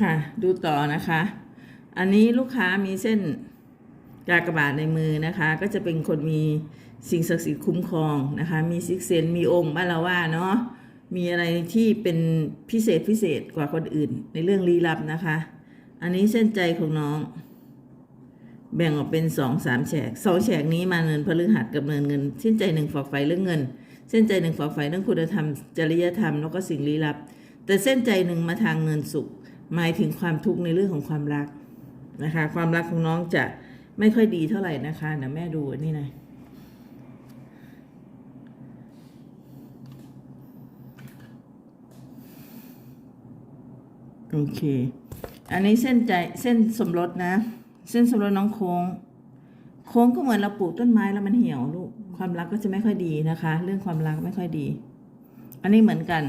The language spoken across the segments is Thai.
ค่ะ ดูต่อนะคะ อันนี้ลูกค้ามีเส้นกากบาทในมือนะคะ ก็จะเป็นคนมีสิ่งศักดิ์สิทธิ์คุ้มครองนะคะ มีซิกเซนมีองค์บ้านเราว่าเนาะมีอะไรที่เป็นพิเศษพิเศษกว่าคนอื่น ในเรื่องลี้ลับนะคะ อันนี้เส้นใจของน้อง แบ่งออกเป็นสองสามแฉกสองแฉกนี้มาเงินพฤหัสกับเงินเงิน เส้นใจหนึ่งฝักไฟเรื่องเงิน เส้นใจหนึ่งฝักไฟเรื่องคุณธรรม จริยธรรมแล้วก็สิ่งลี้ลับ แต่เส้นใจหนึ่งมาทางเงินสุข หมายถึงความทุกข์ในเรื่องของความรักนะคะ ความรักของน้องจะไม่ค่อยดีเท่าไหร่นะคะเดี๋ยวแม่ดูนี่นะโอเค อันนี้เส้นใจเส้นสมรสนะ เส้นสมรสน้องโค้ง โค้งก็เหมือนเราปลูกต้นไม้แล้วมันเหี่ยวลูก ความรักก็จะไม่ค่อยดีนะคะ เรื่องความรักไม่ค่อยดี อันนี้เหมือนกัน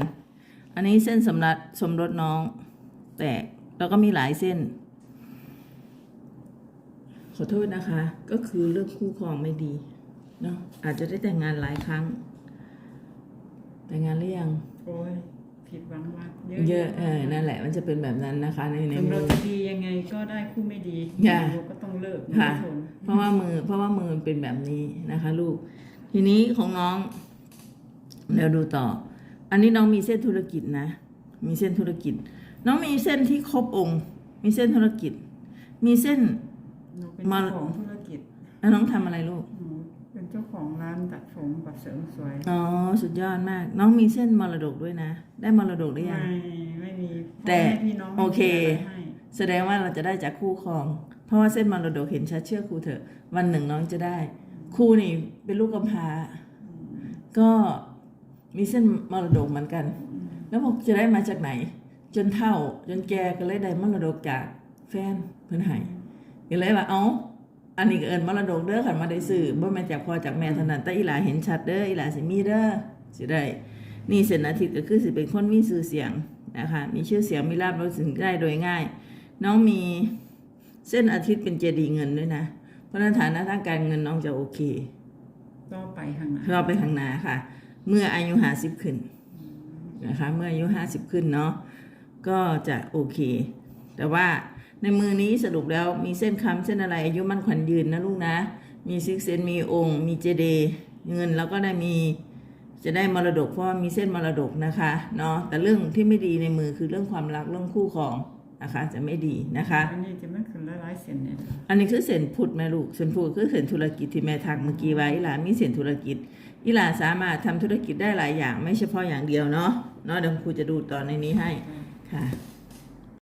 อันนี้เส้นสำรัดสมรสน้อง แตกแล้วก็มีหลายเส้น ขอโทษนะคะ ก็คือเรื่องคู่ครองไม่ดีเนาะอาจจะได้แต่งงานหลายครั้ง แต่งงานหรือยังโอ้ยผิดหวังมากเยอะเออนั่นแหละมันจะเป็นแบบนั้นนะคะ ในในถึงมืเราอ จะดียังไงก็ได้คู่ไม่ดีค่ะ เราก็ต้องเลิกค่ะไม่ทนเพราะว่ามือเพราะว่ามือมันเป็นแบบนี้นะคะ ลูก ทีนี้ของน้องเดี๋ยวดูต่อ อันนี้น้องมีเส้นธุรกิจนะ มีเส้นธุรกิจ น้องมีเส้นที่ครบองค์ มีเส้นธุรกิจ มีเส้น หนูเป็นมา เจ้าของธุรกิจแล้วน้องทำอะไรลูก หนูเป็นเจ้าของร้านตัดผมกับเสริมสวยอ๋อ สุดยอดมาก น้องมีเส้นมรดกด้วยนะ ได้มรดกหรือยัง ไม่ไม่มีแต่พ่อม่พี่น้องไม่โอเคมีะไรให้แสดงว่าเราจะได้จากคู่ครอง เพราะว่าเส้นมรดกเห็นชัดเชื่อครูเถอะ วันหนึ่งน้องจะได้ ครูนี่เป็นลูกกำพร้า ก็มีเส้นมรดกเหมือนกัน แล้วบอกจะได้มาจากไหน จนเท่า จนแกก็เลยได้มรดกจากแฟนเพิ่นให้ก็เลยว่าเอ้าอันนี้ก็เอิญมรดกเด้อขันมาได้ซื้อบ่แม่นจากพ่อจากแม่เท่านั้นแต่อีหลาเห็นชัดเด้ออีหลาสิมีเด้อสิได้ นี่เส้นอาทิตย์ก็คือสิเป็นคนมีชื่อเสียงนะคะมีชื่อเสียงมีลาภเราถึงได้โดยง่าย น้องมีเส้นอาทิตย์เป็นเจดีย์เงินด้วยนะ เพราะฉะนั้นฐานะทางการเงินน้องจะโอเคก็ไปข้างหน้าเราไปข้างหน้าค่ะ เมื่ออายุห้าสิบขึ้นนะคะ เมื่ออายุห้าสิบขึ้นเนาะ ก็จะโอเค แต่ว่าในมือนี้สรุปแล้วมีเส้นคำเส้นอะไรอายุมั่นขวัญยืนนะลูกนะ มีซิกเซนมีองค์ มีเจเดย์เงินแล้วก็ได้มีจะได้มรดกเพราะว่ามีเส้นมรดกนะคะเนาะแต่เรื่องที่ไม่ดีในมือคือเรื่องความรักเรื่องคู่ครองนะคะ จะไม่ดีนะคะอันนี้จะไม่ขึ้นละลายเส้นเนี่ยอันนี้คือเส้นพุทธแม่ลูกเส้นพุทธคือเส้นธุรกิจที่แม่ทักเมื่อกี้ไว้อีหลามีเส้นธุรกิจอีหลาสามารถทำธุรกิจได้หลายอย่าง ไม่เฉพาะอย่างเดียวเนาะเนาะเดี๋ยวครูจะดูต่อในนี้ให้ ค่ะ